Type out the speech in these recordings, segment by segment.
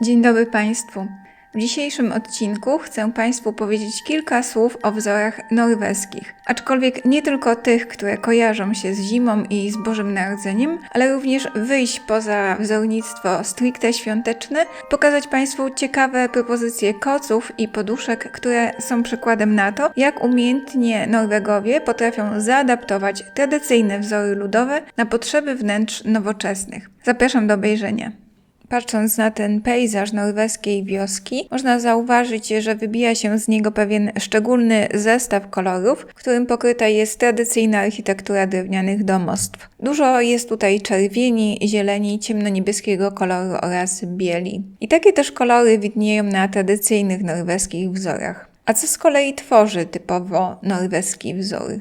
Dzień dobry Państwu. W dzisiejszym odcinku chcę Państwu powiedzieć kilka słów o wzorach norweskich, aczkolwiek nie tylko tych, które kojarzą się z zimą i z Bożym Narodzeniem, ale również wyjść poza wzornictwo stricte świąteczne, pokazać Państwu ciekawe propozycje koców i poduszek, które są przykładem na to, jak umiejętnie Norwegowie potrafią zaadaptować tradycyjne wzory ludowe na potrzeby wnętrz nowoczesnych. Zapraszam do obejrzenia. Patrząc na ten pejzaż norweskiej wioski, można zauważyć, że wybija się z niego pewien szczególny zestaw kolorów, którym pokryta jest tradycyjna architektura drewnianych domostw. Dużo jest tutaj czerwieni, zieleni, ciemnoniebieskiego koloru oraz bieli. I takie też kolory widnieją na tradycyjnych norweskich wzorach. A co z kolei tworzy typowo norweski wzór?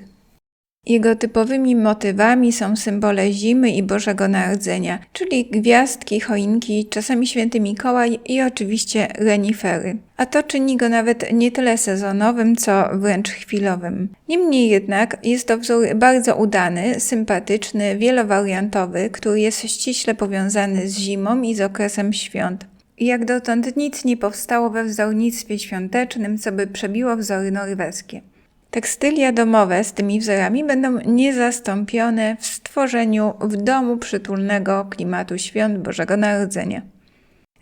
Jego typowymi motywami są symbole zimy i Bożego Narodzenia, czyli gwiazdki, choinki, czasami święty Mikołaj i oczywiście renifery. A to czyni go nawet nie tyle sezonowym, co wręcz chwilowym. Niemniej jednak jest to wzór bardzo udany, sympatyczny, wielowariantowy, który jest ściśle powiązany z zimą i z okresem świąt. Jak dotąd nic nie powstało we wzornictwie świątecznym, co by przebiło wzory norweskie. Tekstylia domowe z tymi wzorami będą niezastąpione w stworzeniu w domu przytulnego klimatu świąt Bożego Narodzenia.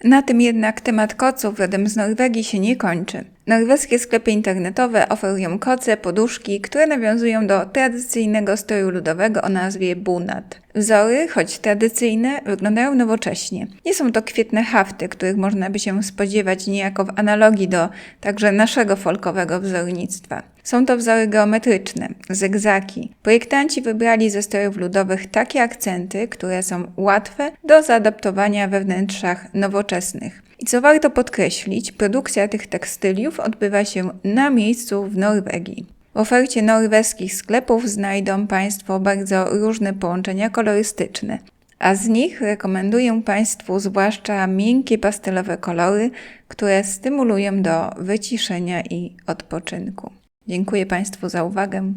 Na tym jednak temat koców rodem z Norwegii się nie kończy. Norweskie sklepy internetowe oferują koce, poduszki, które nawiązują do tradycyjnego stroju ludowego o nazwie bunad. Wzory, choć tradycyjne, wyglądają nowocześnie. Nie są to kwietne hafty, których można by się spodziewać niejako w analogii do także naszego folkowego wzornictwa. Są to wzory geometryczne, zegzaki. Projektanci wybrali ze strojów ludowych takie akcenty, które są łatwe do zaadaptowania we wnętrzach nowoczesnych. I co warto podkreślić, produkcja tych tekstyliów odbywa się na miejscu w Norwegii. W ofercie norweskich sklepów znajdą Państwo bardzo różne połączenia kolorystyczne, a z nich rekomenduję Państwu zwłaszcza miękkie pastelowe kolory, które stymulują do wyciszenia i odpoczynku. Dziękuję Państwu za uwagę.